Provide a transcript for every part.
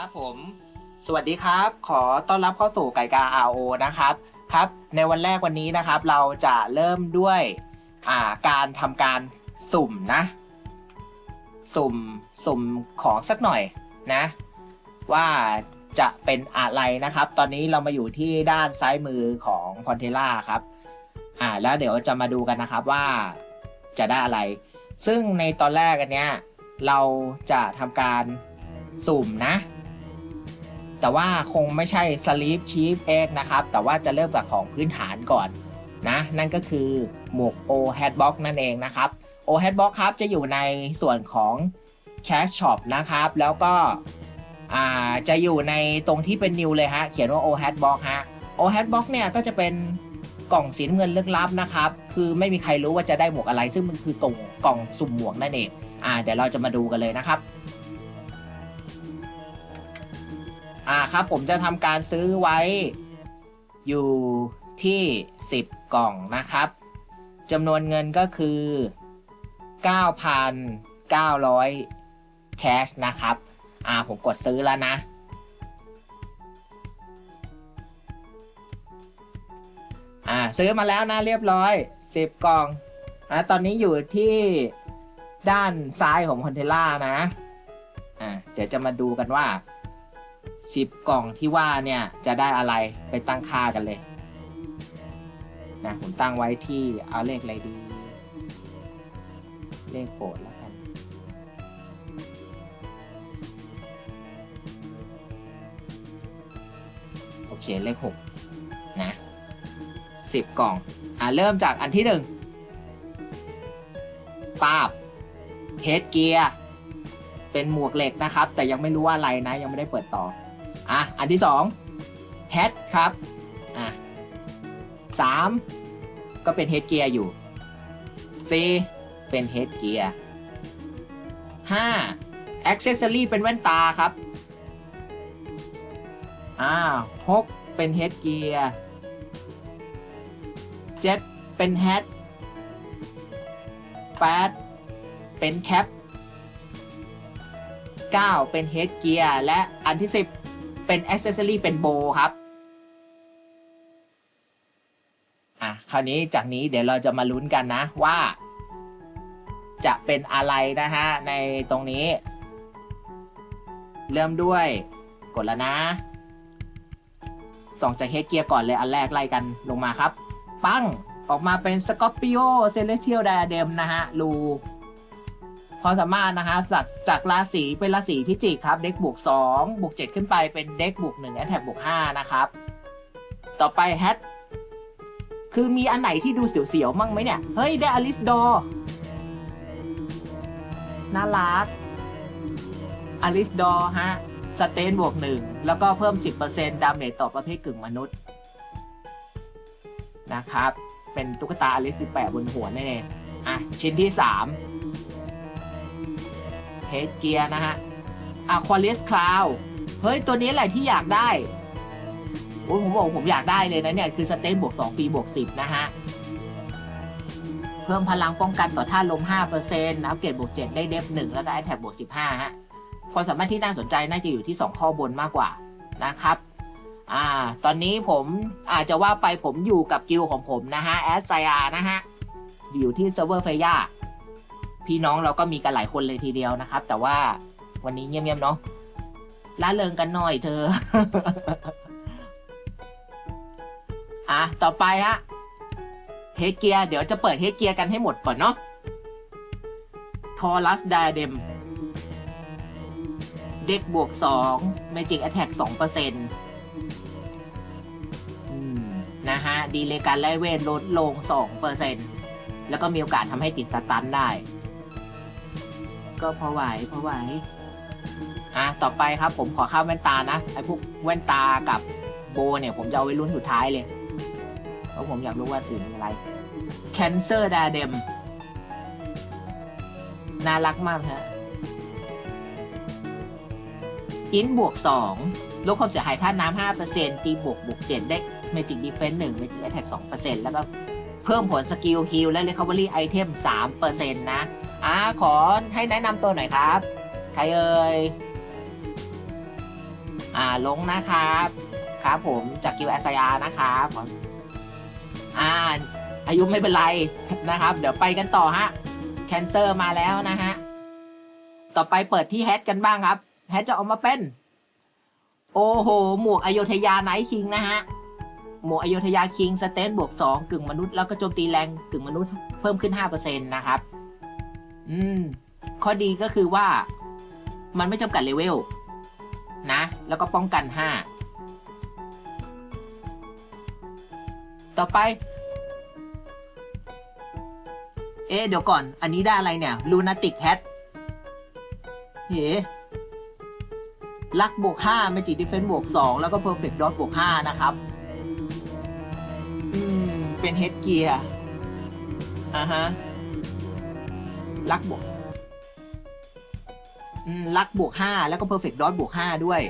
ครับผม สวัสดีครับ ขอต้อนรับเข้าสู่ไก่กา RO นะครับครับ ในวันแรกวันนี้นะครับ เราจะเริ่มด้วยาการทำการสุ่มนะ สุ่มสุ่มของสักหน่อยนะ ว่าจะเป็นอะไรนะครับ ตอนนี้เรามาอยู่ที่ด้านซ้ายมือของคอนเทล่าครับอ่าแล้วเดี๋ยวจะมาดูกันนะครับว่าจะได้อะไร ซึ่งในตอนแรกอันเนี้ยเราจะทำการสุ่มนะ แต่ว่าคงไม่ใช่ sleep cheap egg นะครับ แต่ว่าจะเริ่มจากของพื้นฐานก่อนนะนั่นก็คือหมวก O Hatbox นั่นเองนะครับ O Hatbox ครับจะอยู่ในส่วนของ Cash Shop นะครับ แล้วก็จะอยู่ในตรงที่เป็น new เลยฮะ เขียนว่า O Hatbox ฮะ O Hatbox เนี่ยก็จะเป็นกล่องสีน้ำเงินลึกลับนะครับ คือไม่มีใครรู้ว่าจะได้หมวกอะไร ซึ่งมันคือกล่องกล่องสุ่มหมวกนั่นเองอ่าเดี๋ยวเราจะมาดูกันเลยนะครับ อ่าครับ ผมจะทำการซื้อไว้อยู่ที่ 10 กล่องนะครับจำนวนเงินก็คือ 9,900 แคชนะครับ อ่า ผมกดซื้อแล้วนะ อ่า ซื้อมาแล้วนะเรียบร้อย 10 กล่องอะตอนนี้อยู่ที่ด้านซ้ายของคอนเทล่านะ อ่า เดี๋ยวจะมาดูกันว่า 10 กล่องที่ว่าเนี่ยจะได้อะไรไปตั้งค่ากันเลยนะผมตั้งไว้ที่เอาเลขอะไรดี เลขโปรดแล้วกัน โอเคเลข 6 นะ 10 กล่อง อ่าเริ่มจากอันที่หนึ่งปาบเฮดเกียร์ เป็นหมวกเหล็กนะครับ แต่ยังไม่รู้ว่าอะไรนะ ยังไม่ได้เปิดต่ออะอันที่สองแฮดครับอะสามก็เป็นเฮดเกียร์อยู่ C เป็นเฮดเกียร์ห้าอ็อกเซสซอรี่เป็นแว่นตาครับอ้าวหกเป็นเฮดเกียร์เจ็ดเป็นแฮดแปดเป็นแคป 9 เป็นเฮดเกียร์และอันที่ 10 เป็นอ c เซสซอรี่เป็นโบครับอะคราวนี้จากนี้เดี๋ยวเราจะมาลุ้นกันนะว่า จะเป็นอะไรนะฮะ ในตรงนี้ เริ่มด้วยกดแล้วนะส่องจากเฮดเกียร์ก่อนเลย อันแรกไล่กันลงมาครับ ปั้ง ออกมาเป็นสกอ r ปิโอเซเลเทียลไดอะเดมนะฮะรู ความสามารถนะคะจากจากราศีเป็นราศีพิจิกครับเด็กบวก2บวก7ขึ้นไปเป็นเด็กบวก1แอตแทกบวก5นะครับต่อไปแฮทคือมีอันไหนที่ดูเสียวๆมั่งไหมเนี่ย เฮ้ย ได้อลิสดอน่ารักอลิสดอฮะ สเตนบวก1แล้วก็เพิ่ม 10%ดาเมจต่อประเภทกึ่งมนุษย์ นะครับ เป็นตุ๊กตาอลิส18บนหัวนั่นเองอะ ชิ้นที่ 3 เฮดเกียร์นะฮะอะควาลิสคลาวเฮ้ย ตัวนี้แหละที่อยากได้โอ้ยผมบอกผมอยากได้เลยนะเนี่ย คือสเตนบวก2ฟรีบวก 10 นะฮะ เพิ่มพลังป้องกันต่อท่าลม 5%อัปเกรดบวก 7 ได้เดฟ1แล้วก็แอตแทกบวก 15 ฮะ ความสามารถที่น่าสนใจน่าจะอยู่ที่ 2 ข้อบนมากกว่านะครับอ่าตอนนี้ผมอาจจะว่าไปผมอยู่กับกิลของผมนะฮะแอสไซอานะฮะ อยู่ที่เซิร์ฟเวอร์เฟย่า พี่น้องเราก็มีกันหลายคนเลยทีเดียวนะครับ แต่ว่าวันนี้เงียบๆเนาะล่าเริงกันหน่อยเธอ อะ ต่อไปฮะเฮดเกียร์เดี๋ยวจะเปิดเฮดเกียร์กันให้หมดก่อนเนาะทอรัสไดเดมเด็กบวก2 Magic Attack 2%อืมนต์นะฮะ ดีเลยการไล่เวทลดลง2%แล้วก็มีโอกาสทำให้ติดสตันได้ ก็พอไหวพอไหวอะต่อไปครับ ผมขอข้ามแว่นตานะไอ้พวกแว่นตากับโบเนี่ย ผมจะเอาไว้รุ่นสุดท้ายเลยเพราะผมอยากรู้ว่าอื่นมีอะไร Cancer Diadem น่ารักมากฮะอินบวก2ลดความเสียหายท่าน้ำ5%ตีบวกบวก7ได้ Magic Defense 1 Magic Attack 2%แล้วก็เพิ่มผลสกิลฮิลและ Recovery Item 3%นะ อ่าขอให้แนะนำตัวหน่อยครับ ใครเอ่ย อ่าลงนะครับ ครับผมจากกิวแอสยานะครับอ่าอายุไม่เป็นไรนะครับ เดี๋ยวไปกันต่อฮะ แคนเซอร์มาแล้วนะฮะ ต่อไปเปิดที่แฮชกันบ้างครับ แฮชจะออกมาเป็น โอ้โห หมวกอโยธยาไนท์คิงนะฮะหมวกอโยธยาคิงสเตนบวกสองกึ่งมนุษย์แล้วก็โจมตีแรงกึ่งมนุษย์เพิ่มขึ้น 5%นะครับ อืม ข้อดีก็คือว่า มันไม่จำกัดเลเวลนะ แล้วก็ป้องกัน 5 ต่อไป เอ๊เดี๋ยวก่อน อันนี้ได้อะไรเนี่ยลูนาติกแฮทเฮ้ลักบวก5 Magic Defense บวก 2 แล้วก็ Perfect Dot บวก 5 นะครับ อืม เป็นเฮดเกียร์อ่าฮะ ลักบวกลักบวก5แล้วก็ Perfect Dot บวก5ด้วย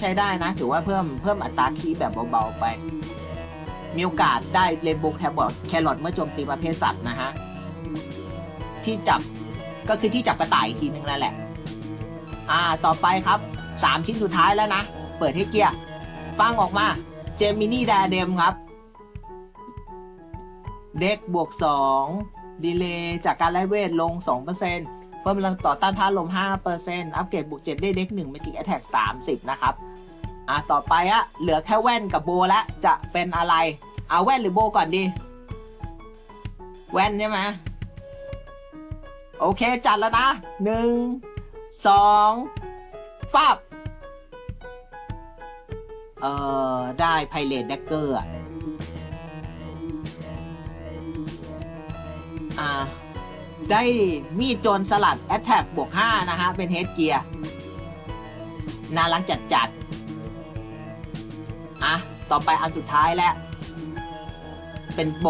ใช้ได้นะ ถือว่าเพิ่มเพิ่มอัตราคีแบบเบา ๆ ไป มีโอกาสได้เรนโบว์แคบบอทแครอทเมื่อโจมตีประเภทสัตว์นะฮะ ที่จับก็คือที่จับกระต่ายอีกทีนึงนั่นแหละ อ่าต่อไปครับ 3 ชิ้นสุดท้ายแล้วนะ เปิดให้เกียร์ปังออกมา เจมินี่ดาเดมครับ เด็กบวก 2 ดีเลย์จากการไล่เวทลง 2%เพิ่มพลังต่อต้านท่าลม 5%อัปเกรดบวก7ได้เด็ก1 Magic Attack 30 นะครับ อะ ต่อไปอะเหลือแค่แว่นกับโบแล้วจะเป็นอะไร เอาแว่นหรือโบก่อนดี แว่นใช่ไหมโอเค จัดแล้วนะหนึ่งสองปั๊บ เอ่อ ได้ไพเรตแดกเกอร์อะ อ่าได้มีดโจรสลัดแอตแทกบวก5นะฮะ เป็นเฮดเกียร์น่ารักจัดจัดอะ ต่อไปอันสุดท้ายแล้ว เป็นโบ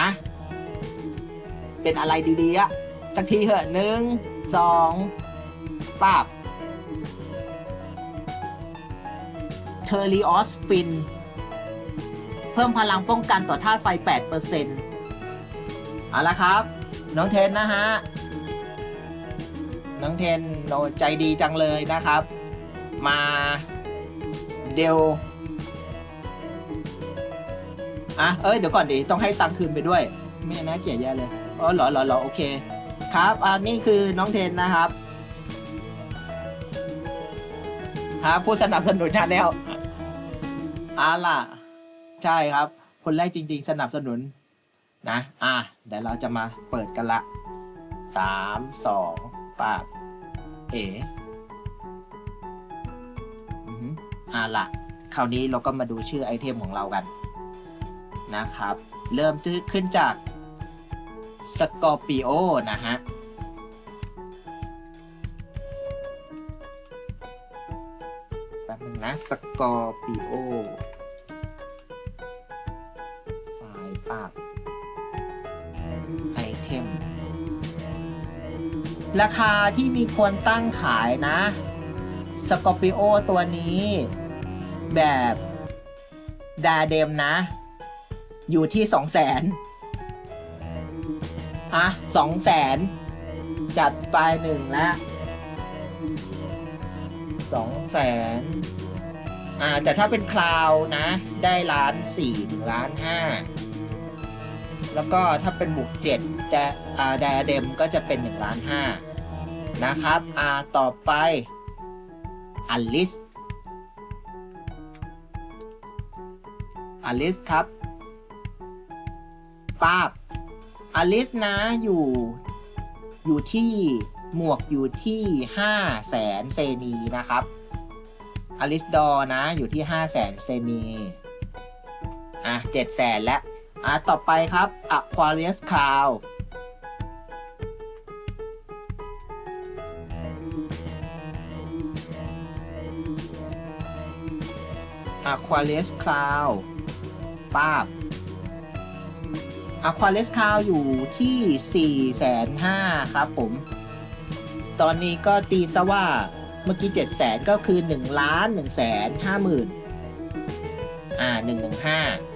นะ เป็นอะไรดีๆอะสักทีเหอะหนึ่งสองป้าบเทอริออสฟิน เพิ่มพลังป้องกันต่อธาตุไฟ 8% เอาละครับ น้องเทนนะฮะ น้องเทนโนใจดีจังเลยนะครับ มาเดลอะ เอ้ย เดี๋ยวก่อนดิ ต้องให้ตังค์คืนไปด้วย ไม่น่าเกลียดแย่เลย อ๋อหรอหรอหรอโอเค ครับอันนี้คือน้องเทนนะครับครับผู้สนับสนุนชาแนลอ่าล่ะ ใช่ครับ คนแรกจริง ๆ สนับสนุน นะ อะเดี๋ยวเราจะมาเปิดกันละสามสองปาบเอ๋อือหืออ่าล่ะคราวนี้เราก็มาดูชื่อไอเทมของเรากัน นะครับ เริ่มจืดขึ้นจากสกอร์ปิโอนะฮะแป๊บนึงนะสกอร์ปิโอ ราคาที่มีควรตั้งขายนะสกอร์ปิโอตัวนี้ แบบดาเดมนะ อยู่ที่สองแสนอะสองแสนจัดไปหนึ่งแล้วสองแสนอ่า แต่ถ้าเป็นคลาวนะ ได้ล้านสี่ถึงล้านห้าแล้วก็ถ้าเป็นบุกเจ็ดแดอ่าแดเดมก็จะเป็นหนึ่งล้านห้า นะครับอ่าต่อไปอลิสอลิสครับป้าบอลิสนะอยู่อยู่ที่หมวกอยู่ที่ห้าแสนเซนีนะครับอลิสดอนะอยู่ที่ห้าแสนเซนีอะเจ็ดแสนแล้วอะต่อไปครับ Aquarius Cloud Aquarius Cloud ป้าบ Aquarius Cloud อยู่ที่ 4 5 0 0 0ครับผม ตอนนี้ก็ตีซะว่าเมื่อกี้ 7 0 0 0 0ก็คือ 1 ล้าน 1 5 0 0 0 0อ่า 115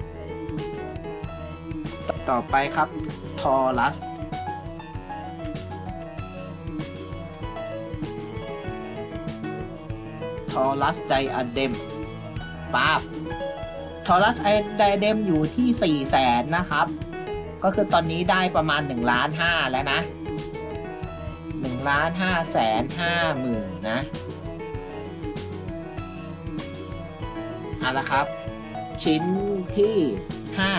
ต่อไปครับ ทอรัสททอรัสไดอะเดม ป๊าบทอรัสไดอะเดมอยู่ที่4ี่แสนนะครับ ก็คือตอนนี้ได้ประมาณ1ล้านห้าแล้วนะ1ล้านห้าแสนห้าหมื่นนะเอาละครับ ชิ้นที่ 5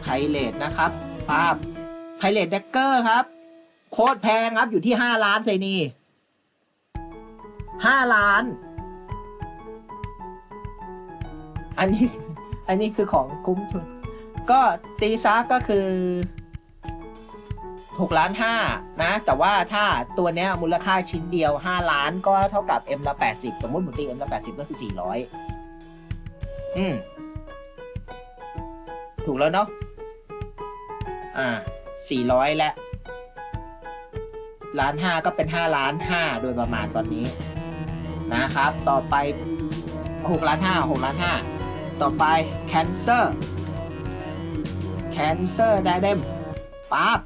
ไพเลตนะครับป้าบไพเลตเดกเกอร์ครับ โคตรแพงครับอยู่ที่ 5 ล้านไซนี่ 5ล้าน อันนี้ อันนี้คือของคุ้มทุน ก็ตีซะก็คือ6ล้าน5นะ แต่ว่าถ้าตัวเนี้ยมูลค่าชิ้นเดียว5ล้านก็เท่ากับ M ละ80สมมติผมตี M ละ80ก็คือ400อืม ถูกแล้วเนาะ อ่า400และล้านห้าก็เป็น5ล้าน5โดยประมาณตอนนี้ นะครับ ต่อไป6ล้าน5 6ล้าน5ต่อไป Cancer Cancer Diadem ปั๊บ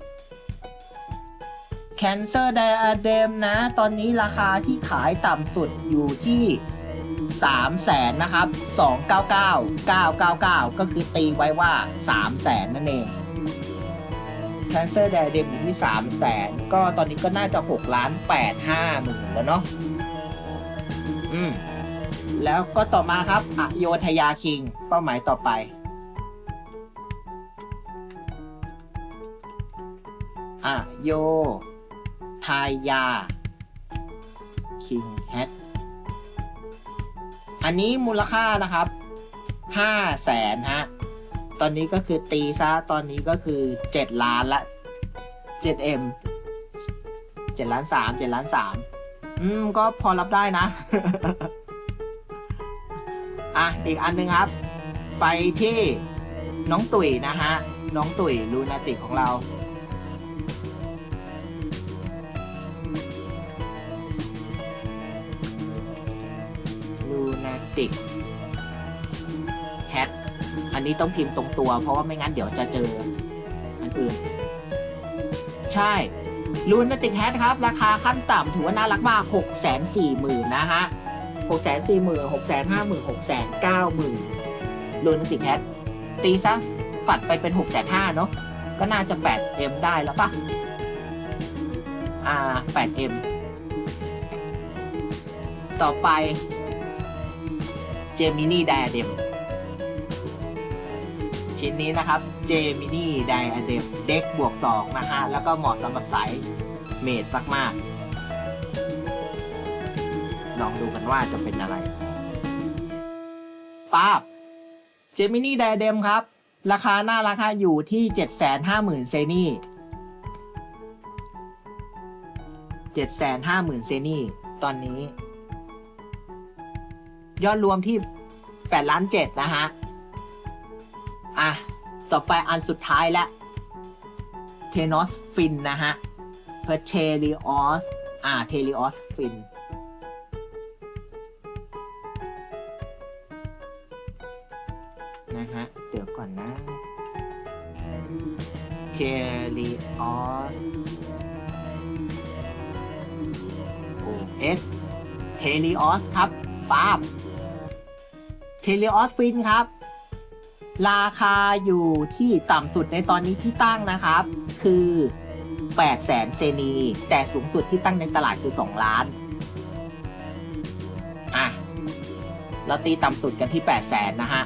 Cancer Diadem นะ ตอนนี้ราคาที่ขายต่ำสุดอยู่ที่3แสนนะครับ 299 999 ก็คือตีไว้ว่า3แสนนั่นเอง Cancer Diadem อยู่ที่3แสนก็ตอนนี้ก็น่าจะ 6 ล้าน8 5หมื่นแล้วเนาะ อืมแล้วก็ต่อมาครับอโยธยาคิง เป้าหมายต่อไป อโยทายา คิงแฮทอันนี้มูลค่านะครับห้าแสนฮะ ตอนนี้ก็คือตีซะ ตอนนี้ก็คือเจ็ดล้านละเจ็ดเอ็มเจ็ดล้านสามเจ็ดล้านสาม อืม ก็พอรับได้นะ อะ อีกอันหนึงครับ ไปที่น้องตุ๋ยนะฮะ น้องตุ๋ยลูนาติกของเรา ลูนาติกแฮทอันนี้ต้องพิมพ์ตรงตัว เพราะว่าไม่งั้นเดี๋ยวจะเจออันอื่น ใช่ ลูนติกแฮทครับ ราคาขั้นต่ำถือว่าน่ารักมาก6 4 0 0 0 0นะฮะ6 4 0 0 0 0 6 5 0 0 0 6 9 0 0 0 0ลูนติกแฮทตีซะ ปัดไปเป็น 6 5 0 0 0เนาะก็น่าจะ 8M ได้แล้วปะอ่า 8M ต่อไปเจมินี่ไดอะเดมชิ้นนี้นะครับ เจมินี่ไดอะเดมเด็กบวก 2 นะฮะ แล้วก็เหมาะสำหรับสายเมดมาก ๆ ลองดูกันว่าจะเป็นอะไรป้าบเจมินี่ไดอะเดมครับ ราคาหน้าราคาอยู่ที่ 750,000 เซนี่750,000 เซนี่ ตอนนี้ ยอดรวมที่8ล้าน7นะฮะ อะ ต่อไปอันสุดท้ายแล้วเทนอสฟินนะฮะเพอเทลิออสอ่าเทลิออสฟินนะฮะ เดี๋ยวก่อนนะเทลิออสโอเอสเทลิออสครับป้าบเทเลออสฟินครับ ราคาอยู่ที่ต่ำสุดในตอนนี้ที่ตั้งนะครับ คือ 8 แสนเซนี แต่สูงสุดที่ตั้งในตลาดคือ 2 ล้าน อะ เราตีต่ำสุดกันที่ 8 แสนนะฮะ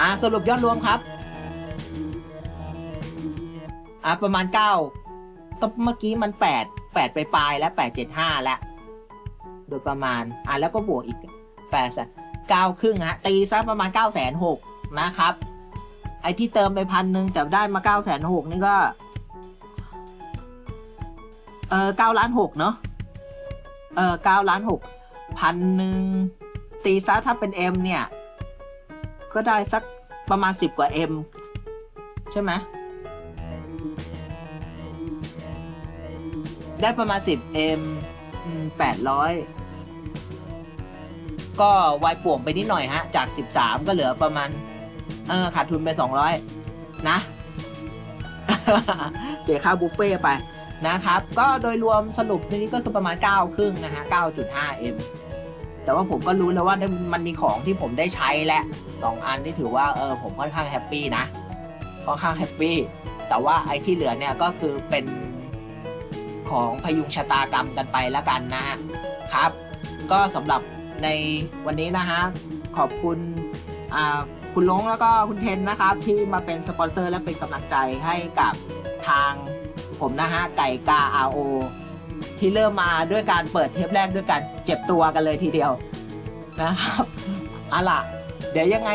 อะ สรุปยอดรวมครับ อะ ประมาณ 9ต้งเมื่อกี้มัน 8 8 ไปปลายแล้ว 875 แล้ว โดยประมาณ อะ แล้วก็บวกอีก แปดแสนเก้าครึ่งฮะตีซะประมาณเก้าแสนหกนะครับ ไอที่เติมไปพันหนึ่งแต่ได้มาเก้าแสนหกนี่ก็ เออเก้าล้านหกเนาะเออเก้าล้านหกพันหนึ่งตีซะถ้าเป็น M เนี่ย ก็ได้สักประมาณสิบกว่า M ใช่ไหมได้ประมาณ 10M อืม800 ก็วายป่วงไปนิดหน่อยฮะ จาก 13 ก็เหลือประมาณ เออขาดทุนไป 200 นะ เสียค่าบุฟเฟ่ต์ไปนะครับ ก็โดยรวมสรุปในนี้ก็คือประมาณ 9 ครึ่งนะฮะ 9.5 m แต่ว่าผมก็รู้แล้วว่ามันมีของที่ผมได้ใช้และสองอันที่ถือว่าเออผมค่อนข้างแฮปปี้นะค่อนข้างแฮปปี้แต่ว่าไอ้ที่เหลือเนี่ยก็คือเป็นของพยุงชะตากรรมกันไปแล้วกันนะฮะครับ ก็สำหรับ ในวันนี้นะฮะขอบคุณคุณลงแล้วก็คุณเทนนะครับ ที่มาเป็นสปอนเซอร์และเป็นกำลังใจให้กับทางผมนะฮะไก่กา RO ที่เริ่มมาด้วยการเปิดเทปแรกด้วยการเจ็บตัวกันเลยทีเดียวนะครับเอาล่ะ เดี๋ยวยังไง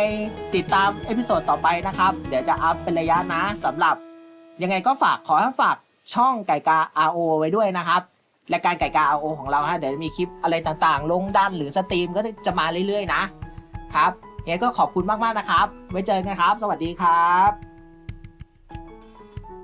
ติดตามเอพิโซดต่อไปนะครับ เดี๋ยวจะอัพเป็นระยะนะสำหรับ ยังไงก็ฝากขอให้ฝากช่องไก่กา RO ไว้ด้วยนะครับ และการไก่กาโอของเราฮะเดี๋ยวมีคลิปอะไรต่างๆ ลงด้านหรือสตรีมก็จะมาเรื่อยๆ นะครับยังไงก็ขอบคุณมากๆนะครับ ไว้เจอกันครับ สวัสดีครับ